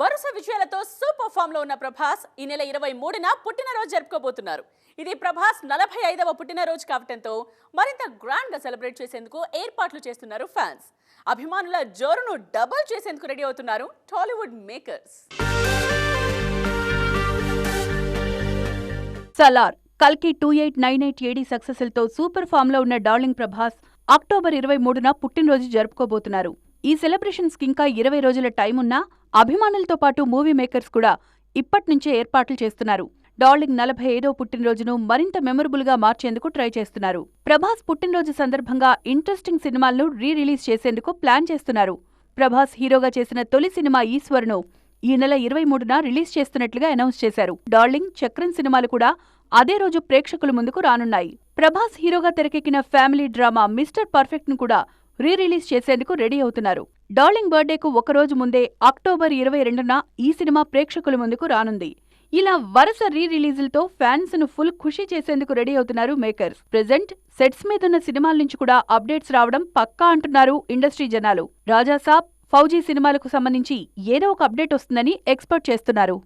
వరుస విజయాలతో సూపర్ ఫామ్లో ఉన్న ప్రభాస్ ఈ నెల ఇరవై మూడున పుట్టినరోజు జరుపుకోబోతున్నారు. ఇది ప్రభాస్ నలభై ఐదవ పుట్టినరోజు కావడంతో మరింత గ్రాండ్గా సెలబ్రేట్ చేసేందుకు ఏర్పాట్లు చేస్తున్నారు ఫ్యాన్స్. అభిమానుల జోరును డబుల్ చేసేందుకు రెడీ అవుతున్నారు టాలీవుడ్ మేకర్స్. సలార్ కల్కి two eight nine eight AD సక్సెస్లతో super ఫామ్లో ఉన్న డార్లింగ్ ప్రభాస్ అక్టోబర్ ఇరవై మూడున పుట్టినరోజు జరుపుకోబోతున్నారు. ఈ సెలబ్రేషన్స్కి ఇంకా ఇరవై రోజుల టైం ఉన్నా అభిమానులతో పాటు మూవీ మేకర్స్ కూడా ఇప్పట్నుంచే ఏర్పాట్లు చేస్తున్నారు. డార్లింగ్ నలభై ఐదో పుట్టినరోజును మరింత మెమొరబుల్గా మార్చేందుకు ట్రై చేస్తున్నారు. ప్రభాస్ పుట్టినరోజు సందర్భంగా ఇంట్రెస్టింగ్ సినిమాలను రీ రిలీజ్ చేసేందుకు ప్లాన్ చేస్తున్నారు. ప్రభాస్ హీరోగా చేసిన తొలి సినిమా ఈశ్వర్ను ఈ నెల ఇరవై మూడున రిలీజ్ చేస్తున్నట్లుగా అనౌన్స్ చేశారు. డార్లింగ్ చక్రం సినిమాలు కూడా అదే రోజు ప్రేక్షకుల ముందుకు రానున్నాయి. ప్రభాస్ హీరోగా తెరకెక్కిన ఫ్యామిలీ డ్రామా మిస్టర్ పర్ఫెక్ట్ను కూడా రీ రిలీజ్ చేసేందుకు రెడీ అవుతున్నారు. డార్లింగ్ బర్త్డేకు ఒకరోజు ముందే అక్టోబర్ ఇరవై రెండున ఈ సినిమా ప్రేక్షకుల ముందుకు రానుంది. ఇలా వరుస రీ రిలీజులతో ఫ్యాన్స్ను ఫుల్ ఖుషి చేసేందుకు రెడీ అవుతున్నారు మేకర్స్. ప్రెజెంట్ సెట్స్ మీదున్న సినిమాల నుంచి కూడా అప్డేట్స్ రావడం పక్కా అంటున్నారు ఇండస్ట్రీ జనాలు. రాజాసాబ్ ఫౌజీ సినిమాలకు సంబంధించి ఏదో ఒక అప్డేట్ వస్తుందని ఎక్స్పర్ట్ చేస్తున్నారు.